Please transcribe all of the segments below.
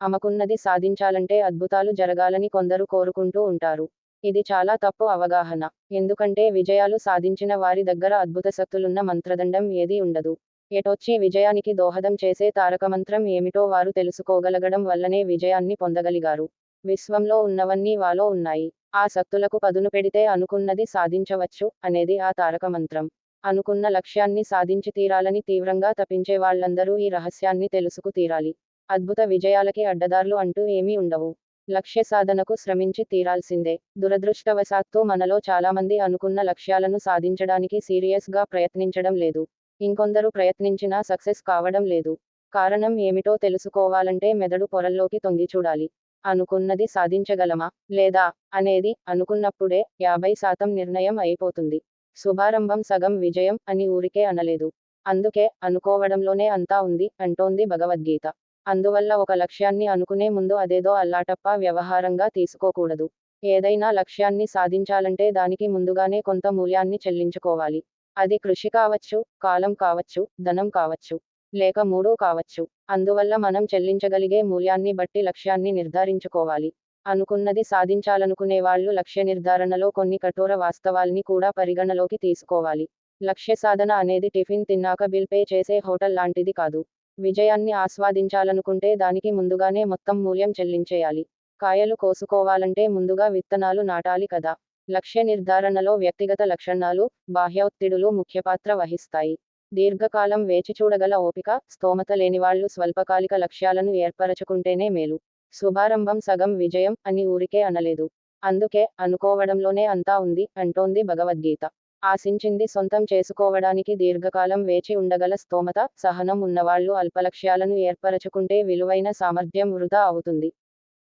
అమకున్నది సాధించాలంటే అద్భుతాలు జరగాలని కొందరు కోరుకుంటూ ఉంటారు. ఇది చాలా తప్పు అవగాహన. ఎందుకంటే విజయాలు సాధించిన వారి దగ్గర అద్భుత శక్తులున్న మంత్రదండం ఏదీ ఉండదు. ఎటొచ్చి విజయానికి దోహదం చేసే తారకమంత్రం ఏమిటో వారు తెలుసుకోగలగడం వల్లనే విజయాన్ని పొందగలిగారు. విశ్వంలో ఉన్నవన్నీ వాలో ఉన్నాయి. ఆ శక్తులకు పదును పెడితే అనుకున్నది సాధించవచ్చు అనేది ఆ తారకమంత్రం అనుకున్న లక్ష్యాన్ని సాధించి తీరాలని తీవ్రంగా తపించే వాళ్ళందరూ ఈ రహస్యాన్ని తెలుసుకు తీరాలి. అద్భుత విజయాలకి అడ్డదార్లు అంటూ ఏమీ ఉండవు. లక్ష్య సాధనకు శ్రమించి తీరాల్సిందే. దురదృష్టవశాత్తు మనలో చాలామంది అనుకున్న లక్ష్యాలను సాధించడానికి సీరియస్గా ప్రయత్నించడం లేదు. ఇంకొందరు ప్రయత్నించినా సక్సెస్ కావడం లేదు. కారణం ఏమిటో తెలుసుకోవాలంటే మెదడు పొరల్లోకి తొంగి చూడాలి. అనుకున్నది సాధించగలమా? లేదా? అనేది అనుకున్నప్పుడే యాభై శాతం నిర్ణయం అయిపోతుంది. శుభారంభం సగం విజయం అని ఊరికే అనలేదు. అందుకే అనుకోవడంలోనే అంతా ఉంది అంటోంది భగవద్గీత. అందువల్ల ఒక లక్ష్యాన్ని అనుకునే ముందు అదేదో అల్లాటప్ప వ్యవహారంగా తీసుకోకూడదు. ఏదైనా లక్ష్యాన్ని సాధించాలంటే దానికి ముందుగానే కొంత మూల్యాన్ని చెల్లించుకోవాలి. అది కృషి కావచ్చు కాలం కావచ్చు ధనం కావచ్చు లేక మూడూ కావచ్చు. అందువల్ల మనం చెల్లించగలిగే మూల్యాన్ని బట్టి లక్ష్యాన్ని నిర్ధారించుకోవాలి. అనుకున్నది సాధించాలనుకునే వాళ్ళు లక్ష్య నిర్ధారణలో కొన్ని కఠోర వాస్తవాల్ని కూడా పరిగణలోకి తీసుకోవాలి. లక్ష్య సాధన అనేది టిఫిన్ తిన్నాక బిల్ పే చేసే హోటల్ లాంటిది కాదు. విజయాన్ని ఆస్వాదించాలనుకుంటే దానికి ముందుగానే మొత్తం మూల్యం చెల్లించేయాలి. కాయలు కోసుకోవాలంటే ముందుగా విత్తనాలు నాటాలి కదా. లక్ష్య నిర్ధారణలో వ్యక్తిగత లక్షణాలు బాహ్యోత్తిడులు ముఖ్యపాత్ర వహిస్తాయి. దీర్ఘకాలం వేచి చూడగల ఓపిక స్తోమత లేనివాళ్ళు స్వల్పకాలిక లక్ష్యాలను ఏర్పరచుకుంటేనే మేలు. శుభారంభం సగం విజయం అని ఊరికే అనలేదు. అందుకే అనుకోవడంలోనే అంతా ఉంది అంటోంది భగవద్గీత. ఆశించింది సొంతం చేసుకోవడానికి దీర్ఘకాలం వేచి ఉండగల స్తోమత సహనం ఉన్నవాళ్ళు అల్పలక్ష్యాలను ఏర్పరచుకుంటే విలువైన సామర్థ్యం వృధా అవుతుంది.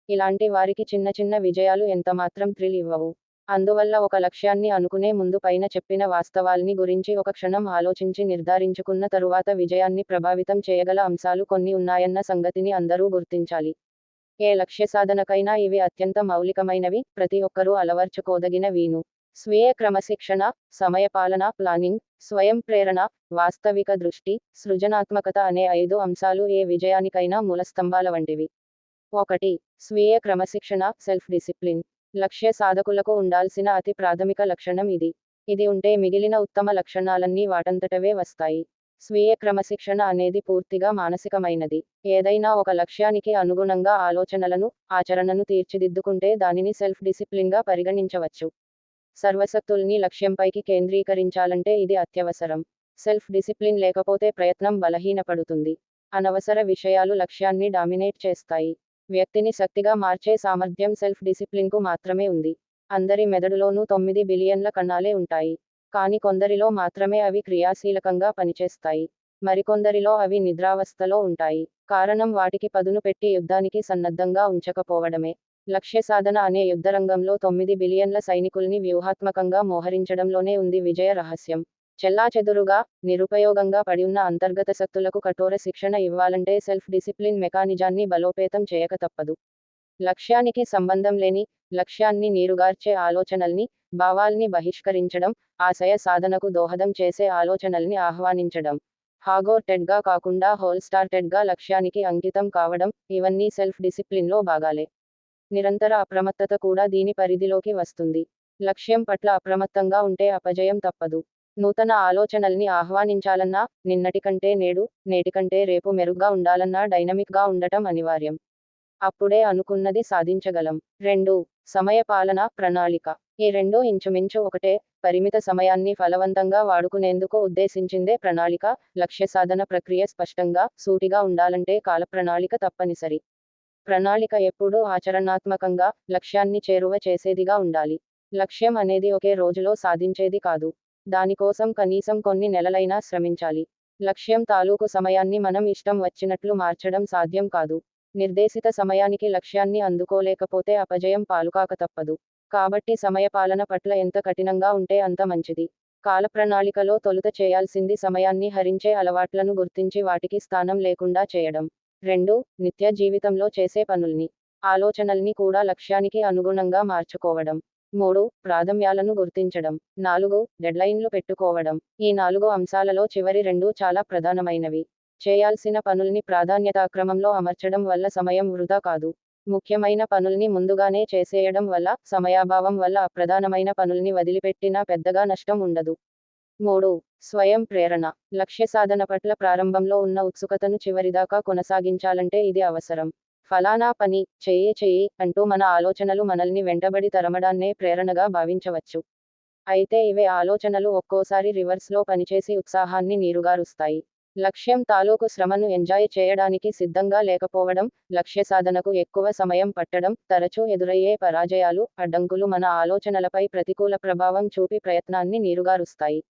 ఇలాంటి వారికి చిన్న చిన్న విజయాలు ఎంతమాత్రం థ్రిల్ ఇవ్వవు. అందువల్ల ఒక లక్ష్యాన్ని అనుకునే ముందు పైన చెప్పిన వాస్తవాల్ని గురించి ఒక క్షణం ఆలోచించి నిర్ధారించుకున్న తరువాత విజయాన్ని ప్రభావితం చేయగల అంశాలు కొన్ని ఉన్నాయన్న సంగతిని అందరూ గుర్తించాలి. ఏ లక్ష్య సాధనకైనా ఇవి అత్యంత మౌలికమైనవి ప్రతి ఒక్కరూ అలవర్చుకోదగిన వీను స్వీయ క్రమశిక్షణ సమయపాలన ప్లానింగ్ స్వయం ప్రేరణ వాస్తవిక దృష్టి సృజనాత్మకత అనే ఐదు అంశాలు ఏ విజయానికైనా మూలస్తంభాల వంటివి. ఒకటి స్వీయ క్రమశిక్షణ సెల్ఫ్ డిసిప్లిన్ లక్ష్య సాధకులకు ఉండాల్సిన అతి ప్రాథమిక లక్షణం ఇది. ఇది ఉంటే మిగిలిన ఉత్తమ లక్షణాలన్నీ వాటంతటవే వస్తాయి. స్వీయ క్రమశిక్షణ అనేది పూర్తిగా మానసికమైనది. ఏదైనా ఒక లక్ష్యానికి అనుగుణంగా ఆలోచనలను ఆచరణను తీర్చిదిద్దుకుంటే దానిని సెల్ఫ్ డిసిప్లిన్గా పరిగణించవచ్చు. సర్వశక్తుల్ని లక్ష్యంపైకి కేంద్రీకరించాలంటే ఇది అత్యవసరం. సెల్ఫ్ డిసిప్లిన్ లేకపోతే ప్రయత్నం బలహీనపడుతుంది. అనవసర విషయాలు లక్ష్యాన్ని డామినేట్ చేస్తాయి. వ్యక్తిని శక్తిగా మార్చే సామర్థ్యం సెల్ఫ్ డిసిప్లిన్కు మాత్రమే ఉంది. అందరి మెదడులోనూ తొమ్మిది బిలియన్ల కణాలే ఉంటాయి. కానీ కొందరిలో మాత్రమే అవి క్రియాశీలకంగా పనిచేస్తాయి. మరికొందరిలో అవి నిద్రావస్థలో ఉంటాయి. కారణం వాటికి పదును పెట్టి యుద్ధానికి సన్నద్ధంగా ఉంచకపోవడమే. లక్ష్య సాధన అనే యుద్ధరంగంలో తొమ్మిది బిలియన్ల సైనికుల్ని వ్యూహాత్మకంగా మోహరించడంలోనే ఉంది విజయ రహస్యం. చెల్లాచెదురుగా నిరుపయోగంగా పడియున్న అంతర్గత శక్తులకు కఠోర శిక్షణ ఇవ్వాలంటే సెల్ఫ్ డిసిప్లిన్ మెకానిజాన్ని బలోపేతం చేయక తప్పదు. లక్ష్యానికి సంబంధం లేని లక్ష్యాన్ని నీరుగార్చే ఆలోచనల్ని భావాల్ని బహిష్కరించడం ఆశయ సాధనకు దోహదం చేసే ఆలోచనల్ని ఆహ్వానించడం. హాగోర్టెడ్గా కాకుండా హోల్స్టార్టెడ్గా లక్ష్యానికి అంకితం కావడం ఇవన్నీ సెల్ఫ్ డిసిప్లిన్లో భాగాలే. నిరంతర అప్రమత్తత కూడా దీని పరిధిలోకి వస్తుంది. లక్ష్యం పట్ల అప్రమత్తంగా ఉంటే అపజయం తప్పదు. నూతన ఆలోచనల్ని ఆహ్వానించాలన్నా నిన్నటి కంటే నేడు నేటికంటే రేపు మెరుగ్గా ఉండాలన్నా డైనమిక్గా ఉండటం అనివార్యం. అప్పుడే అనుకున్నది సాధించగలం. రెండు సమయపాలన ప్రణాళిక. ఈ రెండు ఇంచుమించు ఒకటే పరిమిత సమయాన్ని ఫలవంతంగా వాడుకునేందుకు ఉద్దేశించిందే ప్రణాళిక. లక్ష్య సాధన ప్రక్రియ స్పష్టంగా సూటిగా ఉండాలంటే కాల ప్రణాళిక తప్పనిసరి. ప్రణాళిక ఎప్పుడూ ఆచరణాత్మకంగా లక్ష్యాన్ని చేరువ చేసేదిగా ఉండాలి. లక్ష్యం అనేది ఒకే రోజులో సాధించేది కాదు. దానికోసం కనీసం కొన్ని నెలలైనా శ్రమించాలి. లక్ష్యం తాలూకు సమయాన్ని మనం ఇష్టం వచ్చినట్లు మార్చడం సాధ్యం కాదు. నిర్దేశిత సమయానికి లక్ష్యాన్ని అందుకోలేకపోతే అపజయం పాలుకాక తప్పదు. కాబట్టి సమయపాలన పట్ల ఎంత కఠినంగా ఉంటే అంత మంచిది. కాలప్రణాళికలో తొలుత చేయాల్సింది సమయాన్ని హరించే అలవాట్లను గుర్తించి వాటికి స్థానం లేకుండా చేయడం. రెండు నిత్య జీవితంలో చేసే పనుల్ని ఆలోచనల్ని కూడా లక్ష్యానికి అనుగుణంగా మార్చుకోవడం. మూడు ప్రాథమ్యాలను గుర్తించడం. నాలుగు డెడ్లైన్లు పెట్టుకోవడం. ఈ నాలుగు అంశాలలో చివరి రెండు చాలా ప్రధానమైనవి. చేయాల్సిన పనుల్ని ప్రాధాన్యతాక్రమంలో అమర్చడం వల్ల సమయం వృధా కాదు. ముఖ్యమైన పనుల్ని ముందుగానే చేసేయడం వల్ల సమయాభావం వల్ల అప్రధానమైన పనుల్ని వదిలిపెట్టినా పెద్దగా నష్టం ఉండదు. మూడు. స్వయం ప్రేరణ. లక్ష్య సాధన పట్ల ప్రారంభంలో ఉన్న ఉత్సుకతను చివరిదాకా కొనసాగించాలంటే ఇది అవసరం. ఫలానా పని చెయ్యి చెయ్యి అంటూ మన ఆలోచనలు మనల్ని వెంటబడి తరమడాన్నే ప్రేరణగా భావించవచ్చు. అయితే ఇవే ఆలోచనలు ఒక్కోసారి రివర్స్లో పనిచేసి ఉత్సాహాన్ని నీరుగారుస్తాయి. లక్ష్యం తాలూకు శ్రమను ఎంజాయ్ చేయడానికి సిద్ధంగా లేకపోవడం లక్ష్య సాధనకు ఎక్కువ సమయం పట్టడం తరచూ ఎదురయ్యే పరాజయాలు అడ్డంకులు మన ఆలోచనలపై ప్రతికూల ప్రభావం చూపి ప్రయత్నాన్ని నీరుగారుస్తాయి.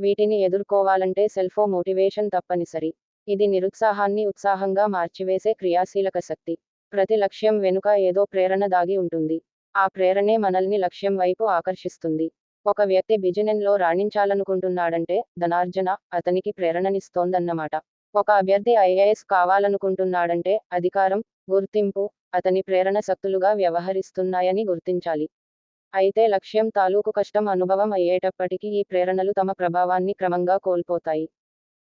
వీటిని ఎదుర్కోవాలంటే సెల్ఫో మోటివేషన్ తప్పనిసరి. ఇది నిరుత్సాహాన్ని ఉత్సాహంగా మార్చివేసే క్రియాశీలక శక్తి. ప్రతి లక్ష్యం వెనుక ఏదో ప్రేరణ దాగి ఉంటుంది. ఆ ప్రేరణే మనల్ని లక్ష్యం వైపు ఆకర్షిస్తుంది. ఒక వ్యక్తి బిజినెన్లో రాణించాలనుకుంటున్నాడంటే ధనార్జన అతనికి ప్రేరణనిస్తోందన్నమాట. ఒక అభ్యర్థి ఐఏఎస్ కావాలనుకుంటున్నాడంటే అధికారం గుర్తింపు అతని ప్రేరణ శక్తులుగా వ్యవహరిస్తున్నాయని గుర్తించాలి. అయితే లక్ష్యం తాలూకు కష్టం అనుభవం అయ్యేటప్పటికీ ఈ ప్రేరణలు తమ ప్రభావాన్ని క్రమంగా కోల్పోతాయి.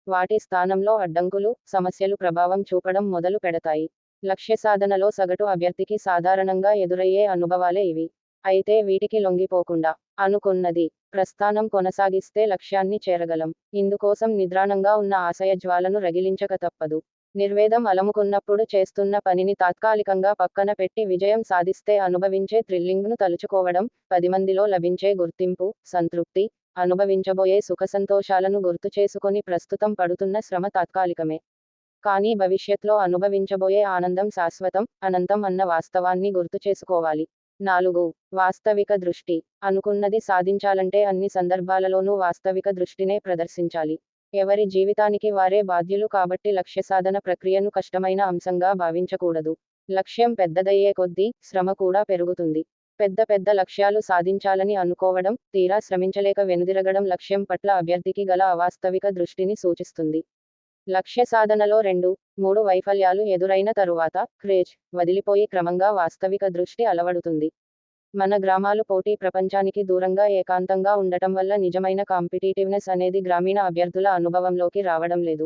వాటి స్థానంలో అడ్డంకులు సమస్యలు ప్రభావం చూపడం మొదలు పెడతాయి. లక్ష్య సాధనలో సగటు అభ్యర్థికి సాధారణంగా ఎదురయ్యే అనుభవాలే ఇవి. అయితే వీటికి లొంగిపోకుండా అనుకున్నది ప్రస్థానం కొనసాగిస్తే లక్ష్యాన్ని చేరగలం. ఇందుకోసం నిద్రాణంగా ఉన్న ఆశయ జ్వాలను రగిలించక తప్పదు. నిర్వేదం అలముకున్నప్పుడు చేస్తున్న పనిని తాత్కాలికంగా పక్కన పెట్టి విజయం సాధిస్తే అనుభవించే థ్రిల్లింగ్ను తలుచుకోవడం పది మందిలో లభించే గుర్తింపు సంతృప్తి అనుభవించబోయే సుఖసంతోషాలను గుర్తు చేసుకొని ప్రస్తుతం పడుతున్న శ్రమ తాత్కాలికమే. కానీ భవిష్యత్లో అనుభవించబోయే ఆనందం శాశ్వతం అనంతం అన్న వాస్తవాన్ని గుర్తు చేసుకోవాలి. నాలుగు వాస్తవిక దృష్టి. అనుకున్నది సాధించాలంటే అన్ని సందర్భాలలోనూ వాస్తవిక దృష్టినే ప్రదర్శించాలి. ఎవరి జీవితానికి వారే బాధ్యులు కాబట్టి లక్ష్య సాధన ప్రక్రియను కష్టమైన అంశంగా భావించకూడదు. లక్ష్యం పెద్దదయ్యే కొద్దీ శ్రమ కూడా పెరుగుతుంది. పెద్ద పెద్ద లక్ష్యాలు సాధించాలని అనుకోవడం తీరా శ్రమించలేక వెనుదిరగడం లక్ష్యం పట్ల అభ్యర్థికి గల అవాస్తవిక దృష్టిని సూచిస్తుంది. లక్ష్య సాధనలో రెండు మూడు వైఫల్యాలు ఎదురైన తరువాత క్రేజ్ వదిలిపోయి క్రమంగా వాస్తవిక దృష్టి అలవడుతుంది. మన గ్రామాలు పోటీ ప్రపంచానికి దూరంగా ఏకాంతంగా ఉండటం వల్ల నిజమైన కాంపిటీటివ్నెస్ అనేది గ్రామీణ అభ్యర్థుల అనుభవంలోకి రావడం లేదు.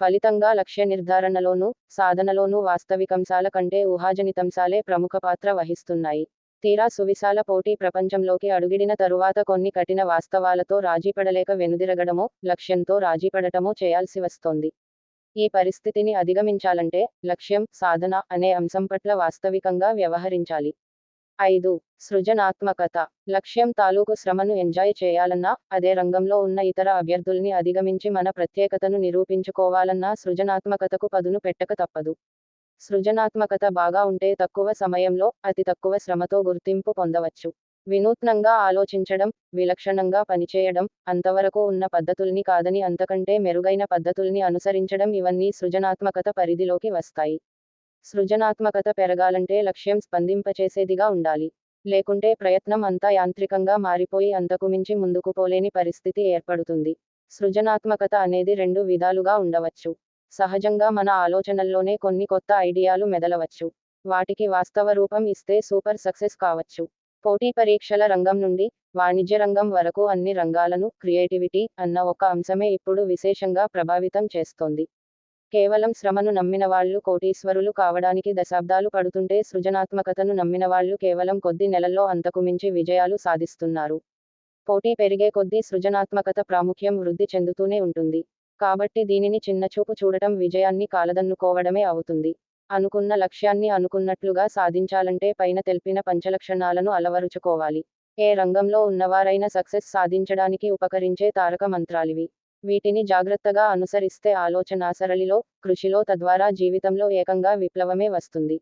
ఫలితంగా లక్ష్య నిర్ధారణలోనూ సాధనలోనూ వాస్తవికంశాల కంటే ఊహాజనితంశాలే ప్రముఖ పాత్ర వహిస్తున్నాయి. తీరా సువిశాల పోటీ ప్రపంచంలోకి అడుగిడిన తరువాత కొన్ని కఠిన వాస్తవాలతో రాజీపడలేక వెనుదిరగడమో లక్ష్యంతో రాజీపడటమో చేయాల్సి వస్తోంది. ఈ పరిస్థితిని అధిగమించాలంటే లక్ష్యం సాధన అనే అంశం పట్ల వాస్తవికంగా వ్యవహరించాలి. ఐదు. సృజనాత్మకత. లక్ష్యం తాలూకు శ్రమను ఎంజాయ్ చేయాలన్నా అదే రంగంలో ఉన్న ఇతర అభ్యర్థుల్ని అధిగమించి మన ప్రత్యేకతను నిరూపించుకోవాలన్నా సృజనాత్మకతకు పదును పెట్టక తప్పదు. సృజనాత్మకత బాగా ఉంటే తక్కువ సమయంలో అతి తక్కువ శ్రమతో గుర్తింపు పొందవచ్చు. వినూత్నంగా ఆలోచించడం విలక్షణంగా పనిచేయడం అంతవరకు ఉన్న పద్ధతుల్ని కాదని అంతకంటే మెరుగైన పద్ధతుల్ని అనుసరించడం ఇవన్నీ సృజనాత్మకత పరిధిలోకి వస్తాయి. సృజనాత్మకత పెరగాలంటే లక్ష్యం స్పందింపచేసేదిగా ఉండాలి. లేకుంటే ప్రయత్నం అంతా యాంత్రికంగా మారిపోయి అంతకు మించి ముందుకు పోలేని పరిస్థితి ఏర్పడుతుంది. సృజనాత్మకత అనేది రెండు విధాలుగా ఉండవచ్చు. సహజంగా మన ఆలోచనల్లోనే కొన్ని కొత్త ఐడియాలు మెదలవచ్చు. వాటికి వాస్తవ రూపం ఇస్తే సూపర్ సక్సెస్ కావచ్చు. పోటీ పరీక్షల రంగం నుండి వాణిజ్య రంగం వరకు అన్ని రంగాలను క్రియేటివిటీ అన్న ఒక అంశమే ఇప్పుడు విశేషంగా ప్రభావితం చేస్తోంది. కేవలం శ్రమను నమ్మిన వాళ్ళు కోటీశ్వరులు కావడానికి దశాబ్దాలు పడుతుంటే సృజనాత్మకతను నమ్మిన వాళ్ళు కేవలం కొద్ది నెలల్లో అంతకు మించి విజయాలు సాధిస్తున్నారు. పోటీ పెరిగే కొద్దీ సృజనాత్మకత ప్రాముఖ్యం వృద్ధి చెందుతూనే ఉంటుంది. కాబట్టి దీనిని చిన్నచూపు చూడటం విజయాన్ని కాలదన్నుకోవడమే అవుతుంది. అనుకున్న లక్ష్యాన్ని అనుకున్నట్లుగా సాధించాలంటే పైన తెలిపిన పంచలక్షణాలను అలవరుచుకోవాలి. ఏ రంగంలో ఉన్నవారైనా సక్సెస్ సాధించడానికి ఉపకరించే తారక మంత్రాలివి. వీటిని జాగ్రత్తగా అనుసరిస్తే ఆలోచనాసరళిలో కృషిలో తద్వారా జీవితంలో ఏకంగా విప్లవమే వస్తుంది.